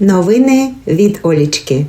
Новини від Олічки.